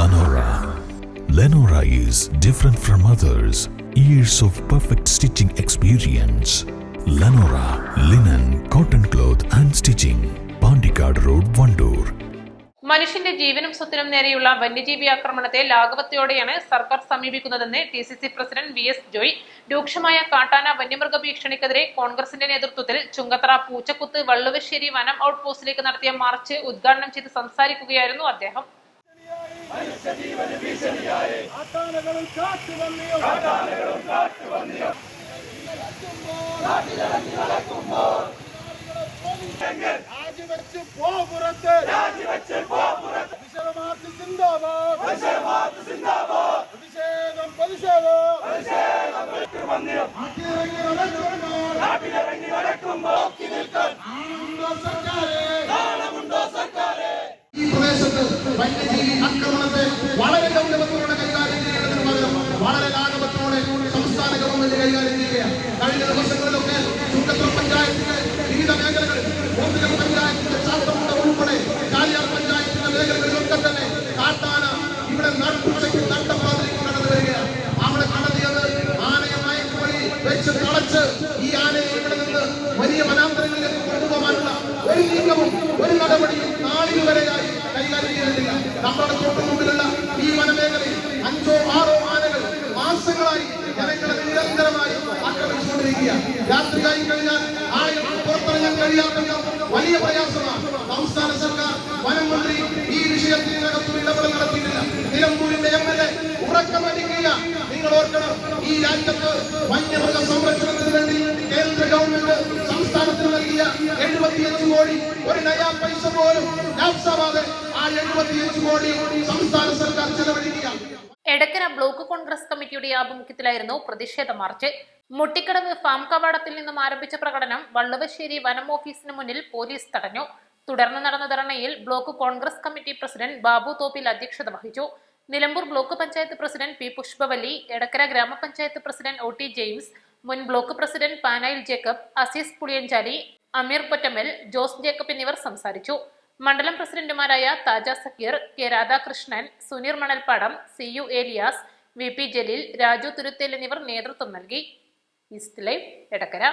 Lenora. Lenora is different from others. Years of perfect stitching experience. Lenora linen, cotton cloth and stitching. Pandikad Road, Vandoor. മനുഷ്യന്റെ ജീവനും സ്വത്തിനും നേരെയുള്ള വന്യജീവി ആക്രമണത്തെ ലാഘവത്തോടെയാണ് സർക്കാർ സമീപിക്കുന്നതെന്ന് T C C president V S Joy രൂക്ഷമായ കാട്ടാന വന്യമൃഗ ഭീഷണിക്കെതിരെ കോൺഗ്രസിന്റെ നേതൃത്വത്തിൽ ചുങ്കത്തറ പൂച്ചക്കുത്ത് വള്ളുവശ്ശേരി വനം ഔട്ട് പോസ്റ്റിലേക്ക് നടത്തിയ മാർച്ച് ഉദ്ഘാടനം ചെയ്ത് സംസാരിക്കുകയായിരുന്നു അദ്ദേഹം കാട്ടാനകളും കാട്ടുപന്നിയും കാട്ടാനകളും വന്നിയോ? രാജിവെച്ച് പോ പുറത്ത്. രാജിവെച്ച് പോ പുറത്ത്. വിശദമാർത്ത് സിന്ദാബാദ്. വിശദമാർത്ത് സിന്ദാബാദ്. പ്രതിഷേധം പ്രതിഷേധം പ്രതിഷേധം നാട്ടിലിറങ്ങി നടക്കുമ്പോൾ. നാട്ടിലിറങ്ങി നടക്കുമ്പോൾ നോക്കി നിൽക്കാൻ നാണമുണ്ടോ സർക്കാരെ? നാണമുണ്ടോ സർക്കാരെ? ഈ പ്രദേശത്ത് വന്യജീവി ആക്രമണത്തെ വളരെ ഗൗരവത്തോടെ കൈകാര്യം ചെയ്യുന്നതിന് പകരം വളരെ ലാഘവത്തോടെ സംസ്ഥാന ഗവൺമെന്റ് കൈകാര്യം ചെയ്യുകയാണ്. കഴിഞ്ഞ ദിവസങ്ങളിലൊക്കെ ചുണ്ടത്തൂർ പഞ്ചായത്തിന്റെ വിവിധ കോട്ടുകൽ പഞ്ചായത്തിന്റെ ചാത്തമുണ്ട ഉൾപ്പെടെ കാലിയാർ പഞ്ചായത്തിന്റെ മേഖലകളിലൊക്കെ തന്നെ കാട്ടാന ഇവിടെ നട്ടുച്ചയ്ക്ക് നട്ടപ്പാതിരിക്കും കടന്നു വരികയാണ്. അവിടെ കണ്ടെത്തിയത് ആനയെ മയക്കുവഴി വെച്ച് തളച്ച് ഈ ആനയെ ഇവിടെ നിന്ന് വലിയ വനാന്തരങ്ങളിലേക്ക് കൊണ്ടുപോകാനുള്ള ഒരു നീക്കവും ഒരു നടപടിയും നാളിൽ വരെയായി കൈകാര്യം ചെയ്തിട്ടില്ല. നമ്മുടെ തൊട്ടു ആക്രമിച്ചുകൊണ്ടിരിക്കുകയാണ് രാത്രിയായി കഴിഞ്ഞാൽ ആളുകൾക്ക് പുറത്തിറങ്ങാൻ കഴിയാത്ത വലിയ പ്രയാസമാണ്. സംസ്ഥാന സർക്കാർ വനം ഈ വിഷയത്തിനകത്തും ഇടപെടൽ നടത്തിയിട്ടില്ല. നിലമ്പൂരിന്റെ എം എൽ എ ഉറക്കമടിക്കുക നിങ്ങൾ ഓർക്കണം ഈ രാജ്യത്ത് വന്യമൃഗ സംരക്ഷണത്തിന് വേണ്ടി കേന്ദ്ര ഗവൺമെന്റ് സംസ്ഥാനത്തിന് നൽകിയ എഴുപത്തിയഞ്ച് കോടി ഒരു നയാ പൈസ പോലും ലാപ്സാവാതെ ആ എഴുപത്തിയഞ്ച് കോടി സംസ്ഥാന സർക്കാർ ചെലവഴിക്കുക. എടക്കര ബ്ലോക്ക് കോൺഗ്രസ് കമ്മിറ്റിയുടെ ആഭിമുഖ്യത്തിലായിരുന്നു പ്രതിഷേധ മാർച്ച്. മുട്ടിക്കടവ് ഫാം കവാടത്തിൽ നിന്നും ആരംഭിച്ച പ്രകടനം വള്ളുവശ്ശേരി വനം ഓഫീസിന് മുന്നിൽ പോലീസ് തടഞ്ഞു. തുടർന്ന് നടന്ന ധർണയിൽ block Congress committee president Babu Thoppil അധ്യക്ഷത വഹിച്ചു. Nilambur block panchayat president P Pushpavalli Edakkara ഗ്രാമപഞ്ചായത്ത് പ്രസിഡന്റ് ഒ ടി ജെയിംസ് മുൻ block president Panayil Jacob Azeez Puliyanchali Ameer Pottammal Jose Jacob എന്നിവർ സംസാരിച്ചു. മണ്ഡലം പ്രസിഡന്റുമാരായ Thaja Sakkir K Radhakrishnan Suneer Manalpadam C U Elias V P Jaleel Raju Thuruthel എന്നിവർ നേതൃത്വം നൽകി. East live Edakkara.